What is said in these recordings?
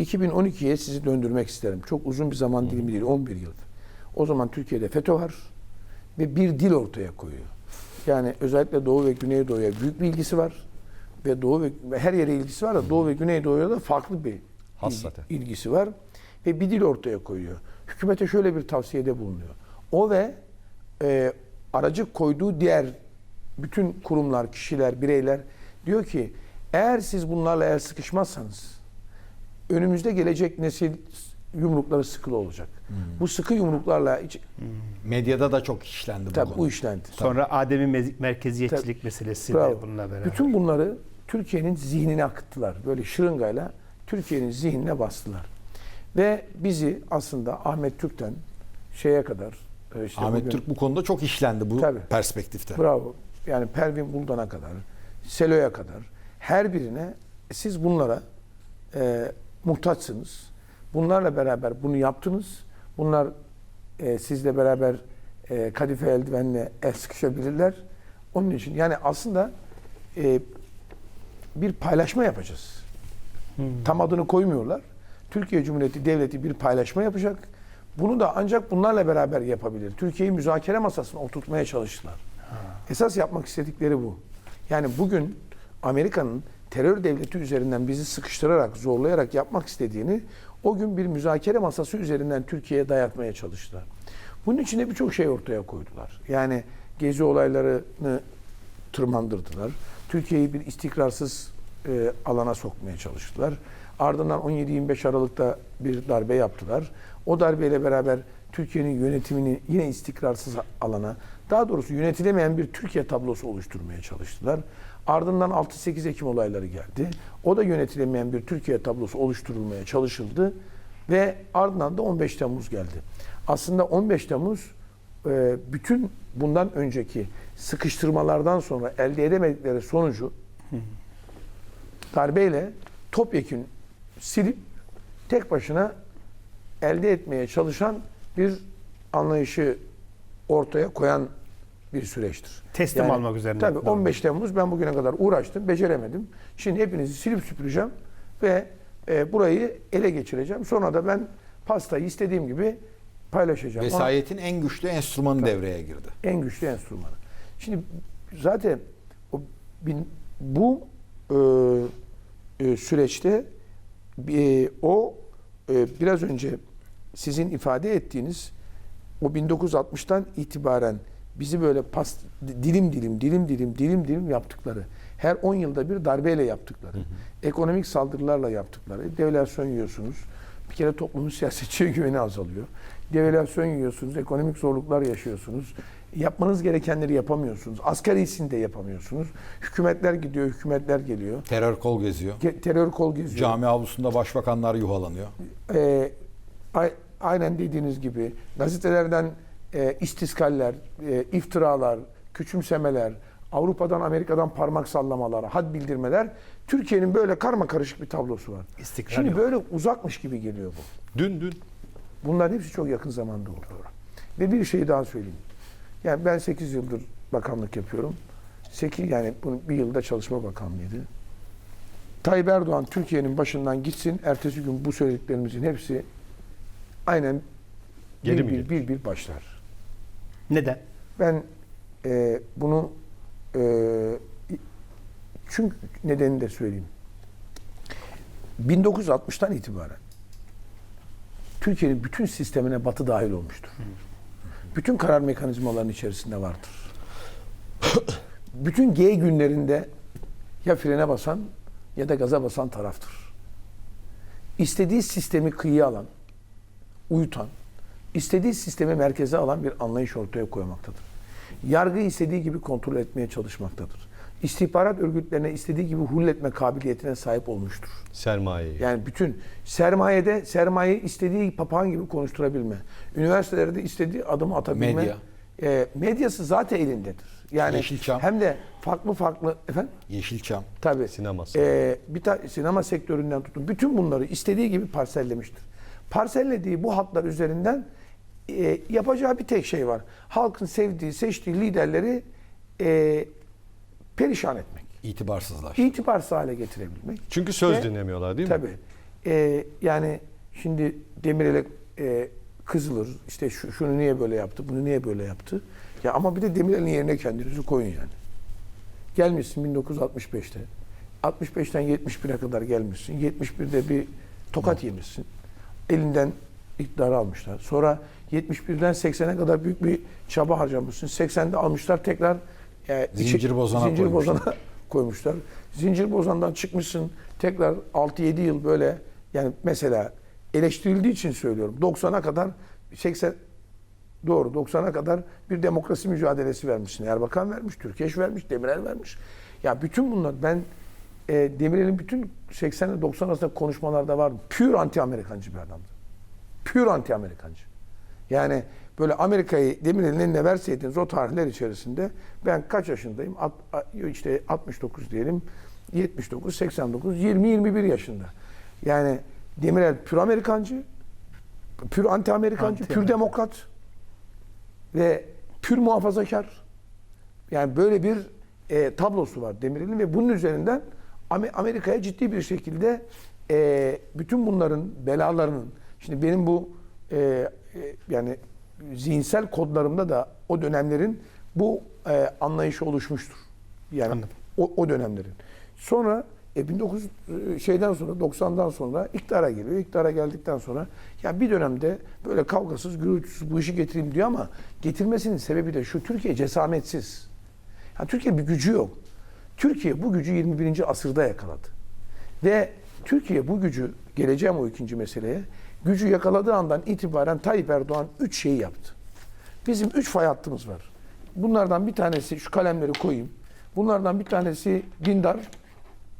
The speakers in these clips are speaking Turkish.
2012'ye sizi döndürmek isterim. Çok uzun bir zaman dilimi değil, 11 yıl. O zaman Türkiye'de FETÖ var ve bir dil ortaya koyuyor. Yani özellikle Doğu ve Güneydoğu'ya büyük bir ilgisi var ve Doğu ve, her yere ilgisi var da Doğu ve Güneydoğu'ya da farklı bir Hassaten. ilgisi var ve bir dil ortaya koyuyor. Hükümete şöyle bir tavsiyede bulunuyor. O ve e, aracı koyduğu diğer bütün kurumlar, kişiler, bireyler diyor ki eğer siz bunlarla el sıkışmazsanız önümüzde gelecek nesil yumrukları sıkılı olacak. Bu sıkı yumruklarla hiç, Medyada da çok işlendi bu tabii konu. bu işlendi. Sonra Adem'in mezi- merkeziyetçilik Tabii. meselesi Bravo. de bununla beraber. Bütün bunları Türkiye'nin zihnine akıttılar. Böyle şırıngayla Türkiye'nin zihnine bastılar. Ve bizi aslında Ahmet Türk'ten şeye kadar e, işte Ahmet bugün- Türk bu konuda çok işlendi bu Tabii. perspektifte. Bravo. Yani Pervin Buldan'a kadar, Selo'ya kadar her birine siz bunlara e, muhtaçsınız. Bunlarla beraber bunu yaptınız. Bunlar e, sizle beraber e, kadife eldivenle el sıkışabilirler. Onun için yani aslında e, bir paylaşma yapacağız. Tam adını koymuyorlar. Türkiye Cumhuriyeti Devleti bir paylaşma yapacak. Bunu da ancak bunlarla beraber yapabilir. Türkiye'yi müzakere masasına oturtmaya çalıştılar. Esas yapmak istedikleri bu. Yani bugün Amerika'nın terör devleti üzerinden bizi sıkıştırarak, zorlayarak yapmak istediğini o gün bir müzakere masası üzerinden Türkiye'ye dayatmaya çalıştılar. Bunun için de birçok şey ortaya koydular. Yani gezi olaylarını tırmandırdılar. Türkiye'yi bir istikrarsız e, alana sokmaya çalıştılar. Ardından 17-25 Aralık'ta bir darbe yaptılar. O darbeyle beraber Türkiye'nin yönetimini yine istikrarsız alana, daha doğrusu yönetilemeyen bir Türkiye tablosu oluşturmaya çalıştılar. Ardından 6-8 Ekim olayları geldi. O da yönetilemeyen bir Türkiye tablosu oluşturulmaya çalışıldı ve ardından da 15 Temmuz geldi. Aslında 15 Temmuz e, bütün bundan önceki sıkıştırmalardan sonra elde edemedikleri sonucu darbeyle topyekün silip tek başına elde etmeye çalışan bir anlayışı ortaya koyan bir süreçtir. Teslim almak üzerine. Tabii Doğru. 15 Temmuz ben bugüne kadar uğraştım, beceremedim. Şimdi hepinizi silip süpüreceğim ve e, burayı ele geçireceğim. Sonra da ben pastayı istediğim gibi paylaşacağım. Ona- Vesayetin en güçlü enstrümanı devreye girdi. en güçlü enstrümanı. Şimdi zaten o, bin- bu e, e, süreçte e, o e, biraz önce sizin ifade ettiğiniz o 1960'tan itibaren bizi böyle pas, dilim dilim dilim dilim dilim dilim yaptıkları. Her 10 yılda bir darbeyle yaptıkları. Ekonomik saldırılarla yaptıkları. Devalüasyon yiyorsunuz. Bir kere toplumun siyasetçiye güveni azalıyor. Devalüasyon yiyorsunuz ekonomik zorluklar yaşıyorsunuz. Yapmanız gerekenleri yapamıyorsunuz. Asgarisini de yapamıyorsunuz. Hükümetler gidiyor hükümetler geliyor. Terör kol geziyor. Ge- terör kol geziyor. Cami avlusunda başbakanlar yuhalanıyor. e, ay- aynen dediğiniz gibi gazetelerden e, istiskaller, e, iftiralar, küçümsemeler, Avrupa'dan Amerika'dan parmak sallamalar, had bildirmeler Türkiye'nin böyle karma karışık bir tablosu var. İstikrar Şimdi yok. böyle uzakmış gibi geliyor bu. Dün dün Bunların hepsi çok yakın zamanda oldu. Ve bir şey daha söyleyeyim. Yani ben 8 yıldır bakanlık yapıyorum. 8 yani bunun bir yılda Çalışma Bakanlığıydı. Tayyip Erdoğan Türkiye'nin başından gitsin. Ertesi gün bu söylediklerimizin hepsi aynen Geri bir bir, bir bir başlar. Neden? Ben e, bunu e, çünkü nedenini de söyleyeyim. 1960'tan itibaren Türkiye'nin bütün sistemine Batı dahil olmuştur. Bütün karar mekanizmalarının içerisinde vardır. bütün G günlerinde ya frene basan ya da gaza basan taraftır. İstediği sistemi kıyıya alan, uyutan, istediği sistemi merkeze alan bir anlayış ortaya koymaktadır. Yargıyı istediği gibi kontrol etmeye çalışmaktadır. İstihbarat örgütlerine istediği gibi hulletme kabiliyetine sahip olmuştur. Sermayeyi. Yani bütün sermayede sermayeyi istediği papağan gibi konuşturabilme. Üniversitelerde istediği adımı atabilme. Medya. E, medyası zaten elindedir. Yani Yeşilçam. hem de farklı farklı efendim Yeşilçam. Tabii. Sineması. Ee, bir ta- sinema sektöründen tutun. Bütün bunları istediği gibi parsellemiştir. Parsellediği bu hatlar üzerinden e, yapacağı bir tek şey var. Halkın sevdiği, seçtiği liderleri e, perişan etmek. İtibarsızlaş. İtibarsız hale getirebilmek. Çünkü söz Ve- dinlemiyorlar değil mi? Tabii. e, yani şimdi Demirel'e e, kızılır. İşte şu, şunu niye böyle yaptı, bunu niye böyle yaptı. Ya ama bir de Demirel'in yerine kendinizi koyun yani. Gelmişsin 1965'te. 65'ten 71'e kadar gelmişsin. 71'de bir tokat yemişsin. Elinden iktidarı almışlar. Sonra 71'den 80'e kadar büyük bir çaba harcamışsın. 80'de almışlar tekrar e, içi- Zincir bozana zincir koymuşlar. bozana koymuşlar. Zincir bozandan çıkmışsın tekrar 6-7 yıl böyle yani mesela eleştirildiği için söylüyorum. 90'a kadar 80 doğru 90'a kadar bir demokrasi mücadelesi vermişsin. Erbakan vermiş, Türkeş vermiş, Demirel vermiş. Ya bütün bunlar ben e, Demirel'in bütün 80 ile 90 arasında konuşmalarda vardı. Pür anti-Amerikancı bir adamdı. Pür anti-Amerikancı. Yani böyle Amerika'yı Demirel'in eline verseydiniz o tarihler içerisinde ben kaç yaşındayım? At, işte 69 diyelim. 79, 89, 20, 21 yaşında. Yani Demirel pür Amerikancı, pür anti-Amerikancı, pür Anti-Amerikan. demokrat ve pür muhafazakar. Yani böyle bir e, tablosu var Demirel'in ve bunun üzerinden Ame- Amerika'ya ciddi bir şekilde e, bütün bunların belalarının şimdi benim bu e, yani zihinsel kodlarımda da o dönemlerin bu e, anlayışı oluşmuştur. Yani Anladım. o, o dönemlerin. Sonra e, 1900 e, şeyden sonra 90'dan sonra iktidara geliyor. İktidara geldikten sonra ya bir dönemde böyle kavgasız, gürültüsüz bu işi getireyim diyor ama getirmesinin sebebi de şu Türkiye cesametsiz. Ya Türkiye bir gücü yok. Türkiye bu gücü 21. asırda yakaladı. Ve Türkiye bu gücü, geleceğim o ikinci meseleye, gücü yakaladığı andan itibaren Tayyip Erdoğan üç şeyi yaptı. Bizim üç fay hattımız var. Bunlardan bir tanesi, şu kalemleri koyayım. Bunlardan bir tanesi dindar,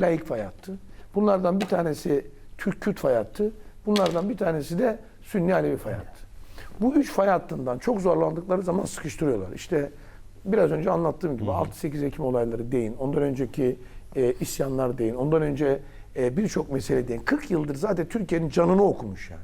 laik fay hattı. Bunlardan bir tanesi Türk Kürt fay hattı. Bunlardan bir tanesi de Sünni Alevi fay hattı. Bu üç fay hattından çok zorlandıkları zaman sıkıştırıyorlar. İşte biraz önce anlattığım gibi 6-8 Ekim olayları deyin. Ondan önceki e, isyanlar deyin. Ondan önce e, birçok mesele deyin. 40 yıldır zaten Türkiye'nin canını okumuş yani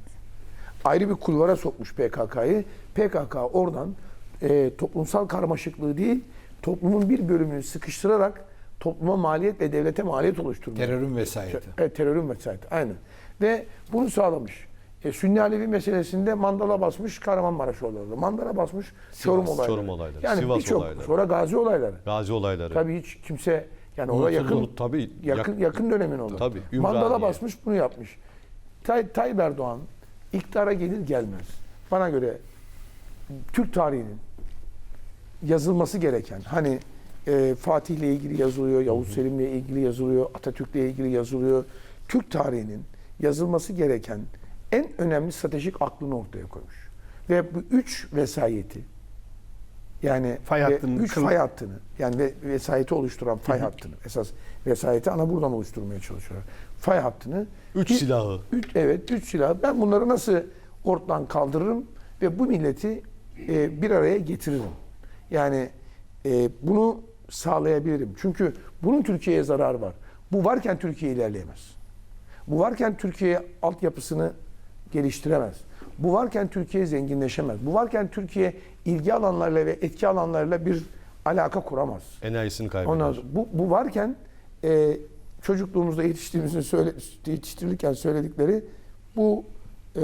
ayrı bir kulvara sokmuş PKK'yı. PKK oradan e, toplumsal karmaşıklığı değil, toplumun bir bölümünü sıkıştırarak topluma maliyet ve devlete maliyet oluşturmuş. Terörün vesayeti. Evet, terörün vesayeti. Aynen. Ve bunu sağlamış. E, Sünni Alevi meselesinde mandala basmış Kahramanmaraş olayları. Mandala basmış Çorum olayları. Çorum olayları, Yani Sivas olayları. sonra Gazi olayları. Gazi olayları. Tabii hiç kimse yani Unutuldu, yakın tabii. yakın Yak- yakın dönemin olur. Tabii, Mandala basmış bunu yapmış. Tay, Tayyip Erdoğan iktidara gelir gelmez. Bana göre Türk tarihinin yazılması gereken hani e, Fatih'le ilgili yazılıyor, Yavuz Selim'le ilgili yazılıyor, Atatürk'le ilgili yazılıyor. Türk tarihinin yazılması gereken en önemli stratejik aklını ortaya koymuş. Ve bu üç vesayeti yani Fay ve hattının üç kıl- fay hattını yani ve, vesayeti oluşturan fay hattını esas vesayeti ana buradan oluşturmaya çalışıyorlar. Fay hattını Üç bir- silahı. Üç, evet, üç silah. Ben bunları nasıl ortadan kaldırırım ve bu milleti e, bir araya getiririm. Yani e, bunu sağlayabilirim. Çünkü bunun Türkiye'ye zararı var. Bu varken Türkiye ilerleyemez. Bu varken Türkiye altyapısını geliştiremez. Bu varken Türkiye zenginleşemez. Bu varken Türkiye ilgi alanlarıyla ve etki alanlarıyla bir alaka kuramaz. Enerjisini kaybeder. Ondan bu, bu varken e, çocukluğumuzda yetiştiğimizin söyle, yetiştirilirken söyledikleri bu e,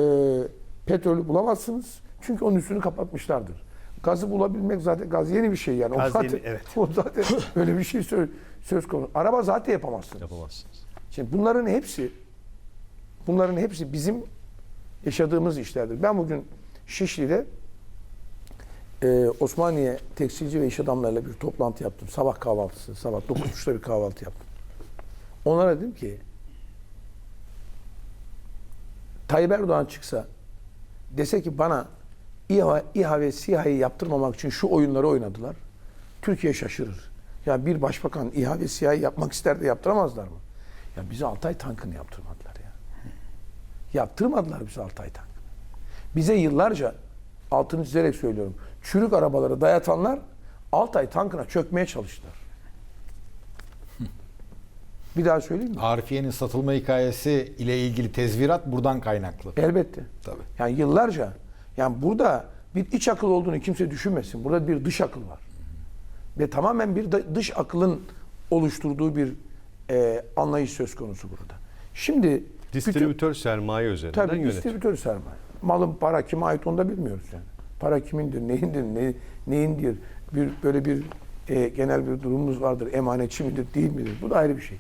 petrolü bulamazsınız. Çünkü onun üstünü kapatmışlardır. Gazı bulabilmek zaten gaz yeni bir şey yani. Gaz o zaten, yeni, evet. O zaten öyle bir şey söz, söz konusu. Araba zaten yapamazsınız. Yapamazsınız. Şimdi bunların hepsi bunların hepsi bizim yaşadığımız işlerdir. Ben bugün Şişli'de e, Osmaniye tekstilci ve iş adamlarıyla bir toplantı yaptım. Sabah kahvaltısı. Sabah 9.30'da bir kahvaltı yaptım. Onlara dedim ki Tayyip Erdoğan çıksa dese ki bana İHA, İHA ve SİHA'yı yaptırmamak için şu oyunları oynadılar. Türkiye şaşırır. Ya bir başbakan İHA ve SİHA'yı yapmak ister de yaptıramazlar mı? Ya bize Altay tankını yaptırmadılar ya. Yaptırmadılar bize Altay tankını. Bize yıllarca altını çizerek söylüyorum. Çürük arabaları dayatanlar Altay tankına çökmeye çalıştılar. Bir daha söyleyeyim mi? Arifiye'nin satılma hikayesi ile ilgili tezvirat buradan kaynaklı. Elbette. Tabii. Yani yıllarca yani burada bir iç akıl olduğunu kimse düşünmesin. Burada bir dış akıl var. Ve tamamen bir dış akılın oluşturduğu bir e, anlayış söz konusu burada. Şimdi Distribütör sermaye üzerinden Tabii yönetir. distribütör sermaye. Malın para kime ait onu da bilmiyoruz yani. Para kimindir, neyindir, ne, neyindir? Bir böyle bir e, genel bir durumumuz vardır. Emanetçi midir, değil midir? Bu da ayrı bir şey.